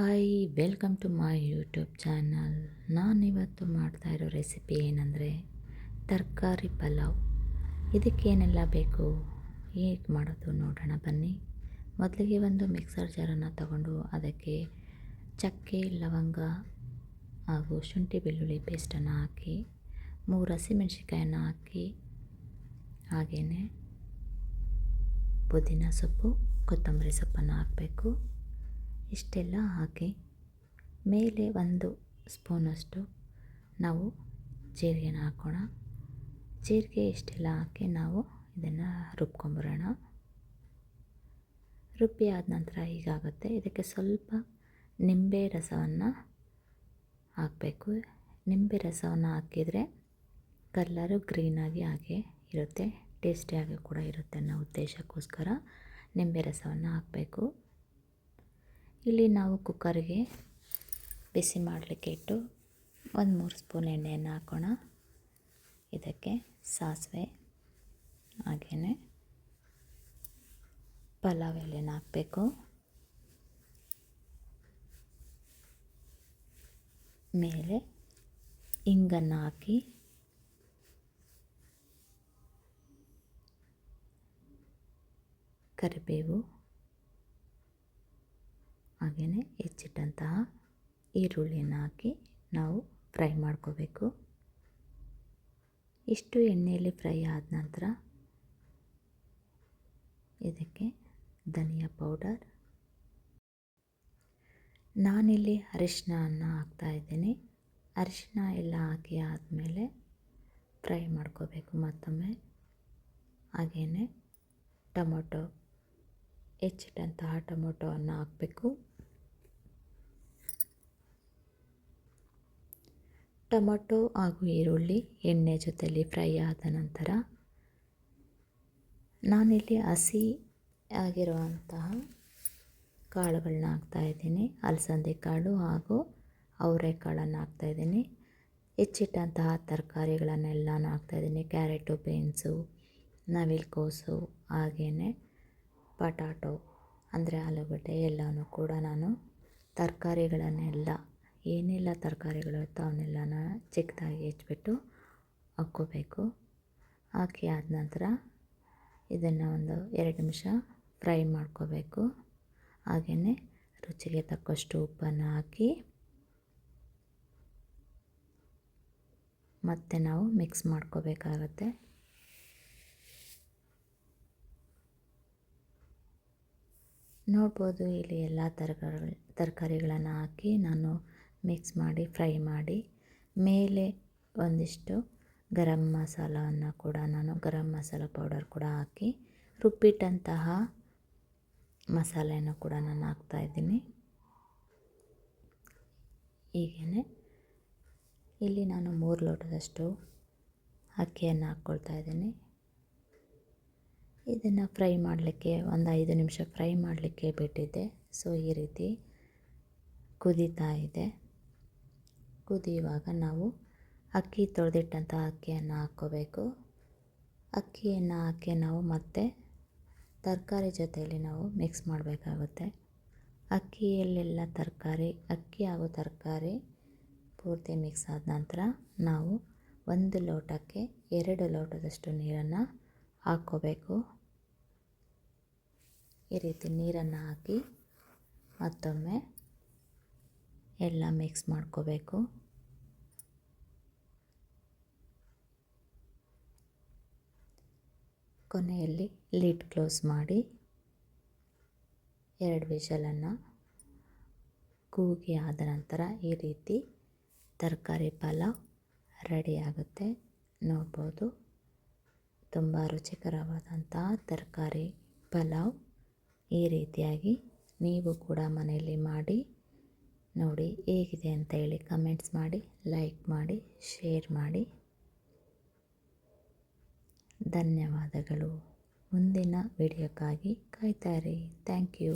Hi, welcome to my YouTube channel. ನಾನಿವತ್ತು ಮಾಡ್ತಾ ಇರೋ ರೆಸಿಪಿ ಏನಂದರೆ ತರಕಾರಿ ಪಲಾವ್. ಇದಕ್ಕೇನೆಲ್ಲ ಬೇಕು? ಹೇಗೆ ಮಾಡೋದು ನೋಡೋಣ ಬನ್ನಿ. ಮೊದಲಿಗೆ ಒಂದು ಮಿಕ್ಸರ್ ಜಾರನ್ನು ತಗೊಂಡು ಅದಕ್ಕೆ ಚಕ್ಕೆ, ಲವಂಗ ಹಾಗೂ ಶುಂಠಿ ಬೆಳ್ಳುಳ್ಳಿ ಪೇಸ್ಟನ್ನು ಹಾಕಿ, ಮೂರು ಹಸಿಮೆಣ್ಸಿಕಾಯನ್ನು ಹಾಕಿ ಹಾಗೆಯೇ ಪುದೀನ ಸೊಪ್ಪು, ಕೊತ್ತಂಬರಿ ಸೊಪ್ಪನ್ನು ಹಾಕಬೇಕು. ಇಷ್ಟೆಲ್ಲ ಹಾಕಿ ಮೇಲೆ ಒಂದು ಸ್ಪೂನಷ್ಟು ನಾವು ಜೀರಿಗೆನ ಹಾಕೋಣ. ಜೀರಿಗೆ ಇಷ್ಟೆಲ್ಲ ಹಾಕಿ ನಾವು ಇದನ್ನು ರುಬ್ಕೊಂಬರೋಣ ರುಬ್ಬಿ ಆದ ನಂತರ ಹೀಗಾಗುತ್ತೆ. ಇದಕ್ಕೆ ಸ್ವಲ್ಪ ನಿಂಬೆ ರಸವನ್ನು ಹಾಕಬೇಕು. ನಿಂಬೆ ರಸವನ್ನು ಹಾಕಿದರೆ ಕಲ್ಲರು ಗ್ರೀನಾಗಿ ಹಾಗೆ ಇರುತ್ತೆ. ಟೇಸ್ಟಿಯಾಗಿ ಕೂಡ ಇರುತ್ತೆ ಅನ್ನೋ ಉದ್ದೇಶಕ್ಕೋಸ್ಕರ ನಿಂಬೆ ರಸವನ್ನು ಹಾಕಬೇಕು. ಇಲ್ಲಿ ನಾವು ಕುಕ್ಕರ್ಗೆ ಬಿಸಿ ಮಾಡಲಿಕ್ಕೆ ಇಟ್ಟು ಒಂದು ಮೂರು ಸ್ಪೂನ್ ಎಣ್ಣೆಯನ್ನು ಹಾಕೋಣ. ಇದಕ್ಕೆ ಸಾಸಿವೆ, ಹಾಗೆಯೇ ಪಲಾವ್ ಎಲೆನ ಹಾಕಬೇಕು. ಮೇಲೆ ಇಂಗನ್ನು ಹಾಕಿ ಕರಿಬೇವು ಹಾಗೆಯೇ ಹೆಚ್ಚಿಟ್ಟಂತಹ ಈರುಳ್ಳಿಯನ್ನು ಹಾಕಿ ನಾವು ಫ್ರೈ ಮಾಡ್ಕೋಬೇಕು. ಇಷ್ಟು ಎಣ್ಣೆಯಲ್ಲಿ ಫ್ರೈ ಆದ ನಂತರ ಇದಕ್ಕೆ ಧನಿಯಾ ಪೌಡರ್. ನಾನಿಲ್ಲಿ ಅರಿಶಿನ ಹಾಕ್ತಾಯಿದ್ದೀನಿ ಅರಿಶಿನ ಎಲ್ಲ ಹಾಕಿ ಆದಮೇಲೆ ಫ್ರೈ ಮಾಡ್ಕೋಬೇಕು ಮತ್ತೊಮ್ಮೆ. ಹಾಗೆಯೇ ಟೊಮೊಟೊ ಹೆಚ್ಚಿಟ್ಟಂತಹ ಟೊಮೊಟೊವನ್ನು ಹಾಕಬೇಕು. ಟೊಮೊಟೊ ಹಾಗೂ ಈರುಳ್ಳಿ ಎಣ್ಣೆ ಜೊತೆಯಲ್ಲಿ ಫ್ರೈ ಆದ ನಂತರ ನಾನಿಲ್ಲಿ ಹಸಿ ಆಗಿರುವಂತಹ ಕಾಳುಗಳನ್ನ ಹಾಕ್ತಾಯಿದ್ದೀನಿ ಅಲಸಂದೆ ಕಾಳು ಹಾಗೂ ಅವರೆಕಾಳನ್ನು ಹಾಕ್ತಾಯಿದ್ದೀನಿ ಹೆಚ್ಚಿಟ್ಟಂತಹ ತರಕಾರಿಗಳನ್ನೆಲ್ಲನೂ ಹಾಕ್ತಾಯಿದ್ದೀನಿ ಕ್ಯಾರೆಟು, ಬೀನ್ಸು, ನವಿಲುಕೋಸು ಹಾಗೆಯೇ ಪಟಾಟೊ, ಅಂದರೆ ಆಲೂಗಡ್ಡೆ ಎಲ್ಲನೂ ಕೂಡ ನಾನು ತರಕಾರಿಗಳನ್ನೆಲ್ಲ ಏನೆಲ್ಲ ತರಕಾರಿಗಳು ಇರ್ತೋ ಅವನ್ನೆಲ್ಲನ ಚಿಕ್ಕದಾಗಿ ಹೆಚ್ಚಿಬಿಟ್ಟು ಹಾಕ್ಕೋಬೇಕು. ಹಾಕಿ ಆದ ನಂತರ ಇದನ್ನು ಒಂದು ಎರಡು ನಿಮಿಷ ಫ್ರೈ ಮಾಡ್ಕೋಬೇಕು. ಹಾಗೆಯೇ ರುಚಿಗೆ ತಕ್ಕಷ್ಟು ಉಪ್ಪನ್ನು ಹಾಕಿ ಮತ್ತೆ ನಾವು ಮಿಕ್ಸ್ ಮಾಡ್ಕೋಬೇಕಾಗತ್ತೆ. ನೋಡ್ಬೋದು ಇಲ್ಲಿ ಎಲ್ಲ ತರಕಾರಿ ತರಕಾರಿಗಳನ್ನು ಹಾಕಿ ನಾನು ಮಿಕ್ಸ್ ಮಾಡಿ, ಫ್ರೈ ಮಾಡಿ, ಮೇಲೆ ಒಂದಿಷ್ಟು ಗರಂ ಮಸಾಲವನ್ನು ಕೂಡ ನಾನು, ಗರಂ ಮಸಾಲ ಪೌಡರ್ ಕೂಡ ಹಾಕಿ, ರುಬ್ಬಿಟ್ಟಂತಹ ಮಸಾಲೆಯನ್ನು ಕೂಡ ನಾನು ಹಾಕ್ತಾಯಿದ್ದೀನಿ ಹೀಗೇ ಇಲ್ಲಿ ನಾನು ಮೂರು ಲೋಟದಷ್ಟು ಅಕ್ಕಿಯನ್ನು ಹಾಕ್ಕೊಳ್ತಾ ಇದ್ದೀನಿ. ಇದನ್ನು ಫ್ರೈ ಮಾಡಲಿಕ್ಕೆ ಒಂದು ಐದು ನಿಮಿಷ ಫ್ರೈ ಮಾಡಲಿಕ್ಕೆ ಬಿಟ್ಟಿದ್ದೆ. ಸೊ ಈ ರೀತಿ ಕುದೀತಾ ಇದೆ. ಕುದಿಯುವಾಗ ನಾವು ಅಕ್ಕಿ ತೊಳೆದಿಟ್ಟಂಥ ಅಕ್ಕಿಯನ್ನು ಹಾಕ್ಕೋಬೇಕು. ಅಕ್ಕಿಯನ್ನು ಹಾಕಿ ನಾವು ಮತ್ತೆ ತರಕಾರಿ ಜೊತೆಯಲ್ಲಿ ನಾವು ಮಿಕ್ಸ್ ಮಾಡಬೇಕಾಗುತ್ತೆ. ಅಕ್ಕಿಯಲ್ಲೆಲ್ಲ ತರಕಾರಿ, ಅಕ್ಕಿ ಹಾಗೂ ತರಕಾರಿ ಪೂರ್ತಿ ಮಿಕ್ಸ್ ಆದ ನಂತರ ನಾವು ಒಂದು ಲೋಟಕ್ಕೆ ಎರಡು ಲೋಟದಷ್ಟು ನೀರನ್ನು ಹಾಕ್ಕೋಬೇಕು. ಈ ರೀತಿ ನೀರನ್ನು ಹಾಕಿ ಮತ್ತೊಮ್ಮೆ ಎಲ್ಲ ಮಿಕ್ಸ್ ಮಾಡ್ಕೋಬೇಕು. ಕೊನೆಯಲ್ಲಿ ಲಿಡ್ ಕ್ಲೋಸ್ ಮಾಡಿ ಎರಡು ವಿಷಲನ್ನು ಕೂಗಿ ಆದ ನಂತರ ಈ ರೀತಿ ತರಕಾರಿ ಪಲಾವ್ ರೆಡಿಯಾಗುತ್ತೆ ನೋಡ್ಬೋದು. ತುಂಬ ರುಚಿಕರವಾದಂತಹ ತರಕಾರಿ ಪಲಾವ್ ಈ ರೀತಿಯಾಗಿ ನೀವು ಕೂಡ ಮನೆಯಲ್ಲಿ ಮಾಡಿ ನೋಡಿ ಹೇಗಿದೆ ಅಂತ ಹೇಳಿ ಕಮೆಂಟ್ಸ್ ಮಾಡಿ ಲೈಕ್ ಮಾಡಿ ಶೇರ್ ಮಾಡಿ. ಧನ್ಯವಾದಗಳು. ಮುಂದಿನ ವಿಡಿಯೋಕ್ಕಾಗಿ ಕಾಯ್ತಾರೆ ಥ್ಯಾಂಕ್ ಯು